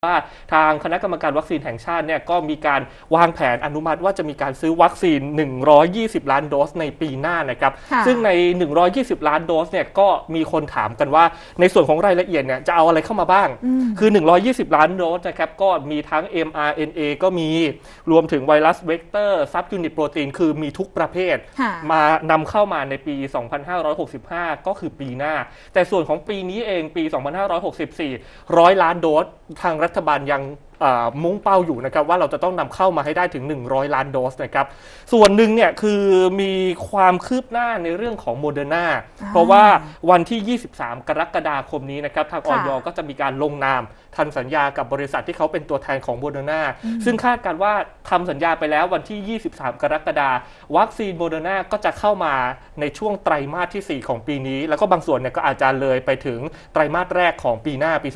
ว่าทางคณะกรรมการวัคซีนแห่งชาติเนี่ยก็มีการวางแผนอนุมัติว่าจะมีการซื้อวัคซีน 120 ล้านโดสในปีหน้านะครับค่ะซึ่งใน 120 ล้านโดสเนี่ยก็มีคนถามกันว่าในส่วนของรายละเอียดเนี่ยจะเอาอะไรเข้ามาบ้างอืมคือ 120 ล้านโดสนะครับก็มีทั้ง mRNA ก็มีรวมถึงไวรัสเวกเตอร์ซับยูนิตโปรตีนคือมีทุกประเภทค่ะมานำเข้ามาในปี 2565 ก็คือปีหน้า แต่ส่วนของปีนี้เองปี 2564ร้อยล้านโดสทางรัฐบาลยัง มุ่งเป้าอยู่นะครับว่าเราจะต้องนำเข้ามาให้ได้ถึง 100 ล้านโดสนะครับส่วนหนึ่งเนี่ยคือมีความคืบหน้าในเรื่องของโมเดอร์นาอ่าเพราะว่าวันที่ 23 กรกฎาคมนี้นะครับทางอค่ะอยก็จะมีการลงนามทันสัญญากับบริษัทที่เขาเป็นตัวแทนของโมเดอร์นาซึ่งคาดการณ์ว่าทำสัญญาไปแล้ววันที่ 23 กรกฎาคมวัคซีนโมเดอร์นาก็จะเข้ามาในช่วงไตรมาสทีสี่ 4 ของปีนี้ แล้วก็บางส่วนเนี่ยก็อาจจะเลยไปถึงไตรมาสแรกของปีหน้าปี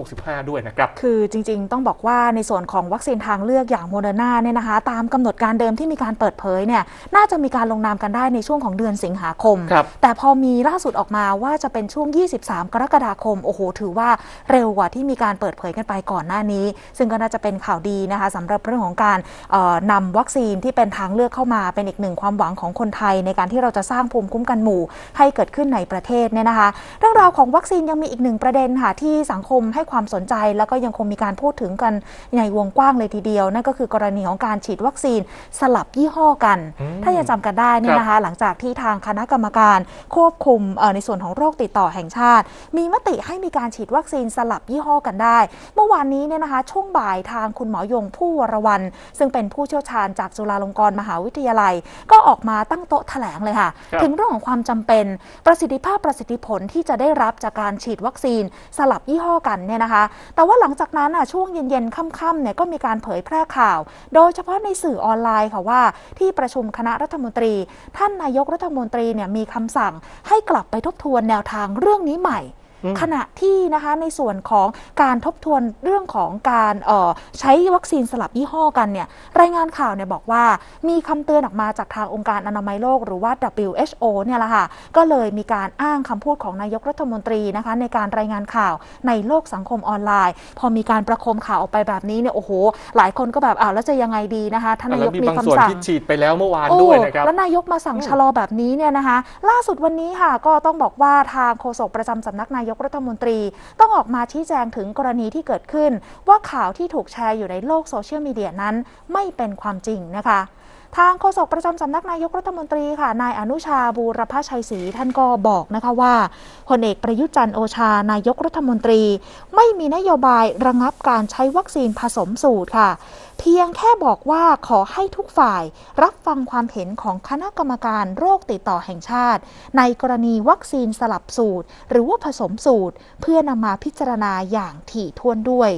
2565 ด้วยนะครับ คือจริง ๆ ต้องบอกว่าในส่วนของวัคซีนทางเลือกอย่างโมเดอร์นาเนี่ยนะคะ ตามกำหนดการเดิมที่มีการเปิดเผยเนี่ยน่าจะมีการลงนามกันได้ในช่วงของเดือนสิงหาคมครับแต่พอมีล่าสุดออกมาว่าจะเป็นช่วง 23 กรกฎาคมโอ้โห ถือว่าเร็วกว่าที่มีการเปิดเผยกันไปก่อนหน้านี้ ซึ่งก็น่าจะเป็นข่าวดีนะคะสำหรับเรื่องของการเอ่อนำวัคซีนที่เป็นทางเลือกเข้ามาเป็นอีกหนึ่งความหวังของคนไทย ในการที่เราจะสร้างภูมิคุ้มกันหมู่ ให้เกิดขึ้นในประเทศเนี่ยนะคะ เรื่องราวของวัคซีนยังมีอีกหนึ่งประเด็นค่ะที่สังคมให้ความสนใจแล้วก็ยังคงมีการพูดถึงกันในวงกว้างเลยทีเดียว นั่นก็คือกรณีของการฉีดวัคซีนสลับยี่ห้อกันอืมถ้ายังจำกันได้เนี่ยนะคะ หลังจากที่ทางคณะกรรมการควบคุมเอ่อในส่วนของโรคติดต่อแห่งชาติ มีมติให้มีการฉีดวัคซีนสลับยี่ห้อกันได้ เมื่อวานนี้เนี่ยนะคะช่วงบ่ายทางคุณหมอยงผู้วรวัน ซึ่งเป็นผู้เชี่ยวชาญจากจุฬาลงกรณ์มหาวิทยาลัย ก็ออกมาตั้งโต๊ะแถลงเลยค่ะครับถึงเรื่องของความจำเป็นประสิทธิภาพประสิทธิผลที่จะได้รับจากการฉีดวัคซีนสลับยี่ห้อกันเนี่ยนะคะ แต่ว่าหลังจากนั้นอะช่วงเย็นๆค่ำๆเนี่ยก็มีการเผยแพร่ข่าว โดยเฉพาะในสื่อออนไลน์ค่ะว่า ที่ประชุมคณะรัฐมนตรี ท่านนายกรัฐมนตรีเนี่ยมีคำสั่งให้กลับไปทบทวนแนวทางเรื่องนี้ใหม่ ขณะที่นะคะในส่วนของการทบทวนเรื่องของการเอ่อใช้วัคซีนสลับยี่ห้อกันเนี่ยรายงานข่าวเนี่ยบอกว่ามีคำเตือนออกมาจากทางองค์การอนามัยโลกหรือว่า WHO เนี่ยแหละค่ะก็เลยมีการอ้างคำพูดของนายกรัฐมนตรีนะคะในการรายงานข่าวในโลกสังคมออนไลน์ พอมีการประโคมข่าวออกไปแบบนี้เนี่ยโอ้โห หลายคนก็แบบอ้าวแล้วจะยังไงดีนะคะท่านนาแล้ยวกมีมีบางส่วนคำสั่งที่ฉีดไปแล้วเมื่อวานโอ้ด้วยนะครับแล้วนายกมาสั่งอืมชะลอแบบนี้เนี่ยนะคะล่าสุดวันนี้ค่ะก็ต้องบอกว่าทางโฆษกประจำสำนักนายกรัฐมนตรี ต้องออกมาชี้แจงถึงกรณีที่เกิดขึ้น ว่าข่าวที่ถูกแชร์อยู่ในโลกโซเชียลมีเดียนั้น ไม่เป็นความจริงนะคะ ทางโฆษกประจำสำนักนายกรัฐมนตรีค่ะ นายอนุชาบูรพชัยศรีท่านก็บอกนะคะว่าพลเอกประยุจันทร์โอชานายกรัฐมนตรี ไม่มีนโยบายระงับการใช้วัคซีนผสมสูตรค่ะ เพียงแค่บอกว่าขอให้ทุกฝ่าย รับฟังความเห็นของคณะกรรมการโรคติดต่อแห่งชาติ ในกรณีวัคซีนสลับสูตร หรือว่าผสมสูตร เพื่อนำมาพิจารณาอย่างถี่ถ้วนด้วย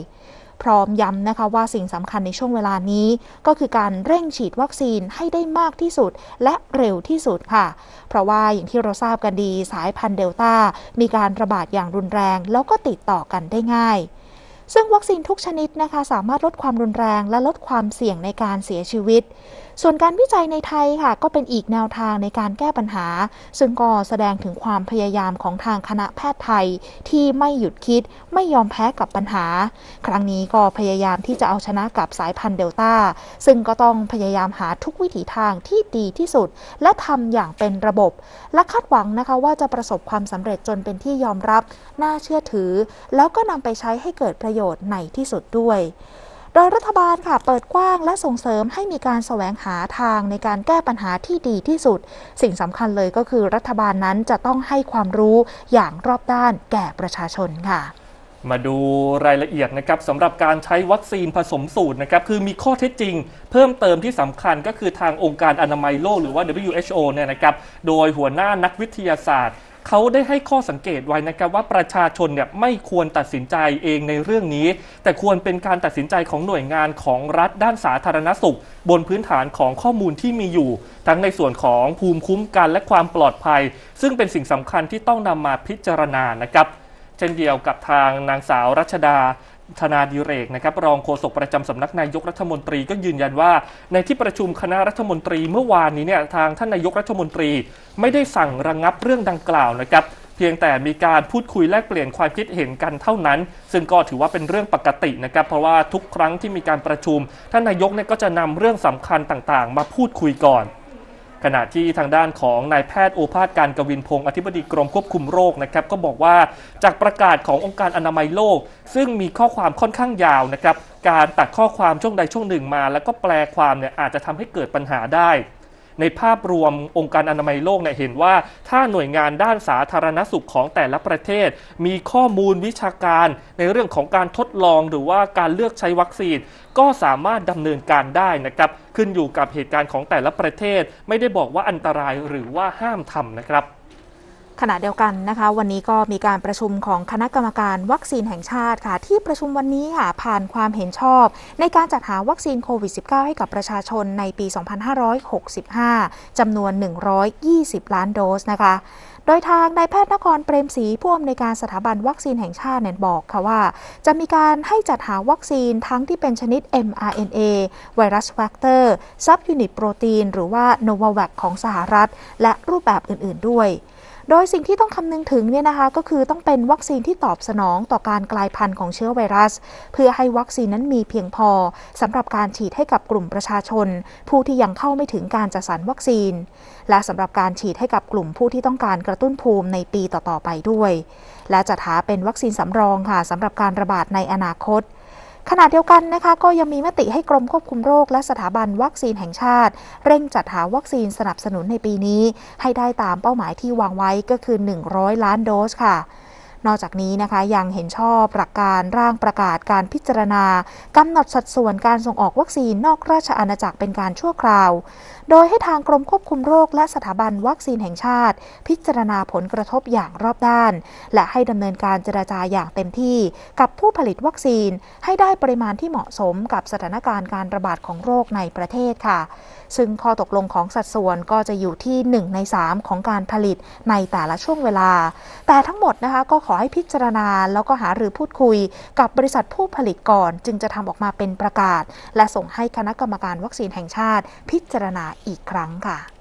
พร้อมย้ำนะคะว่าสิ่งสำคัญในช่วงเวลานี้ ก็คือการเร่งฉีดวัคซีนให้ได้มากที่สุดและเร็วที่สุดค่ะ เพราะว่าอย่างที่เราทราบกันดีสายพันธุ์เดลต้ามีการระบาดอย่างรุนแรง แล้วก็ติดต่อกันได้ง่าย ซึ่งวัคซีนทุกชนิดนะคะสามารถลดความรุนแรงและลดความเสี่ยงในการเสียชีวิต ส่วนการวิจัยในไทยค่ะก็เป็นอีกแนวทางในการแก้ปัญหา ซึ่งก็แสดงถึงความพยายามของทางคณะแพทย์ไทย ที่ไม่หยุดคิดไม่ยอมแพ้กับปัญหา ครั้งนี้ก็พยายามที่จะเอาชนะกับสายพันธุ์เดลต้า ซึ่งก็ต้องพยายามหาทุกวิถีทางที่ดีที่สุด และทำอย่างเป็นระบบ และคาดหวังนะคะว่าจะประสบความสำเร็จจนเป็นที่ยอมรับ น่าเชื่อถือ แล้วก็นำไปใช้ให้เกิดประโยชน์ในที่สุดด้วย โดยรัฐบาลค่ะเปิดกว้างและส่งเสริมให้มีการแสวงหาทางในการแก้ปัญหาที่ดีที่สุด สิ่งสำคัญเลยก็คือรัฐบาลนั้นจะต้องให้ความรู้อย่างรอบด้านแก่ประชาชนค่ะมาดูรายละเอียดนะครับสำหรับการใช้วัคซีนผสมสูตรนะครับคือมีข้อเท็จจริง เพิ่มเติมที่สำคัญก็คือทางองค์การอนามัยโลกหรือว่า WHO เนี่ยนะครับโดยหัวหน้านักวิทยาศาสตร์ เขาได้ให้ข้อสังเกตไว้นะครับว่าประชาชนเนี่ยไม่ควรตัดสินใจเองในเรื่องนี้ แต่ควรเป็นการตัดสินใจของหน่วยงานของรัฐด้านสาธารณสุข บนพื้นฐานของข้อมูลที่มีอยู่ ทั้งในส่วนของภูมิคุ้มกันและความปลอดภัย ซึ่งเป็นสิ่งสำคัญที่ต้องนำมาพิจารณานะครับ เช่นเดียวกับทางนางสาวรัชดา ธนาดิเรกนะครับรองโฆษกประจำสำนักนายกรัฐมนตรีก็ยืนยันว่า ในที่ประชุมคณะรัฐมนตรีเมื่อวานนี้เนี่ยทางท่านนายกรัฐมนตรี ไม่ได้สั่งระงงับเรื่องดังกล่าวนะครับเพียงแต่มีการพูดคุยแลกเปลี่ยนความคิดเห็นกันเท่านั้น ซึ่งก็ถือว่าเป็นเรื่องปกตินะครับ เพราะว่าทุกครั้งที่มีการประชุม ท่านนายกเนี่ยก็จะนำเรื่องสำคัญต่างๆ มาพูดคุยก่อน ขณะที่ทางด้านของนายแพทย์โอภาสการกวินพงศ์อธิบดีกรมควบคุมโรคนะครับก็บอกว่าจากประกาศขององค์การอนามัยโลก ซึ่งมีข้อความค่อนข้างยาวนะครับการตัดข้อความช่วงใดช่วงหนึ่งมา แล้วก็แปลความเนี่ยอาจจะทำให้เกิดปัญหาได้ ในภาพรวมองค์การอนามัยโลกเนี่ยเห็นว่า ถ้าหน่วยงานด้านสาธารณสุขของแต่ละประเทศ มีข้อมูลวิชาการในเรื่องของการทดลองหรือว่าการเลือกใช้วัคซีน ก็สามารถดำเนินการได้นะครับ ขึ้นอยู่กับเหตุการณ์ของแต่ละประเทศ ไม่ได้บอกว่าอันตรายหรือว่าห้ามทำนะครับ ขณะเดียวกันนะคะ วันนี้ก็มีการประชุมของคณะกรรมการวัคซีนแห่งชาติค่ะ ที่ประชุมวันนี้ค่ะผ่านความเห็นชอบ ในการจัดหาวัคซีนโควิด -19 ให้กับประชาชนในปี 2565 จำนวน 120 ล้านโดสนะคะ โดยทางนายแพทย์นครเปรมศรีผู้อำนวยการสถาบันวัคซีนแห่งชาติเนี่ยบอกค่ะว่า จะมีการให้จัดหาวัคซีนทั้งที่เป็นชนิด mRNA ไวรัสแฟกเตอร์ซับยูนิตโปรตีนหรือว่า Novavax ของสหรัฐ และรูปแบบอื่น ๆ ด้วย โดยสิ่งที่ต้องคำนึงถึงเนี่ยนะคะก็คือต้องเป็นวัคซีนที่ตอบสนองต่อการกลายพันธุ์ของเชื้อไวรัส เพื่อให้วัคซีนนั้นมีเพียงพอสำหรับการฉีดให้กับกลุ่มประชาชน ผู้ที่ยังเข้าไม่ถึงการจัดสรรวัคซีน และสำหรับการฉีดให้กับกลุ่มผู้ที่ต้องการกระตุ้นภูมิในปีต่อๆไปด้วย และจัดหาเป็นวัคซีนสำรองค่ะสำหรับการระบาดในอนาคต ขณะเดียวกันนะคะก็ยังมีมติให้กรมควบคุมโรคและสถาบันวัคซีนแห่งชาติ เร่งจัดหาวัคซีนสนับสนุนในปีนี้ ให้ได้ตามเป้าหมายที่วางไว้ก็คือ 100 ล้านโดสค่ะ นอกจากนี้นะคะยังเห็นชอบหลักการร่างประกาศการพิจารณากำหนดสัดส่วนการส่งออกวัคซีนนอกราชอาณาจักรเป็นการชั่วคราว โดยให้ทางกรมควบคุมโรคและสถาบันวัคซีนแห่งชาติ พิจารณาผลกระทบอย่างรอบด้าน และให้ดำเนินการเจรจาอย่างเต็มที่ กับผู้ผลิตวัคซีน ให้ได้ปริมาณที่เหมาะสมกับสถานการณ์การระบาดของโรคในประเทศค่ะ ซึ่งข้อตกลงของสัดส่วนก็จะอยู่ที่ 1 ใน 3 ของการผลิตในแต่ละช่วงเวลา แต่ทั้งหมดนะคะก็ขอให้พิจารณา แล้วก็หารือพูดคุย กับบริษัทผู้ผลิตก่อน จึงจะทำออกมาเป็นประกาศ และส่งให้คณะกรรมการวัคซีนแห่งชาติ พิจารณาอีกครั้งค่ะ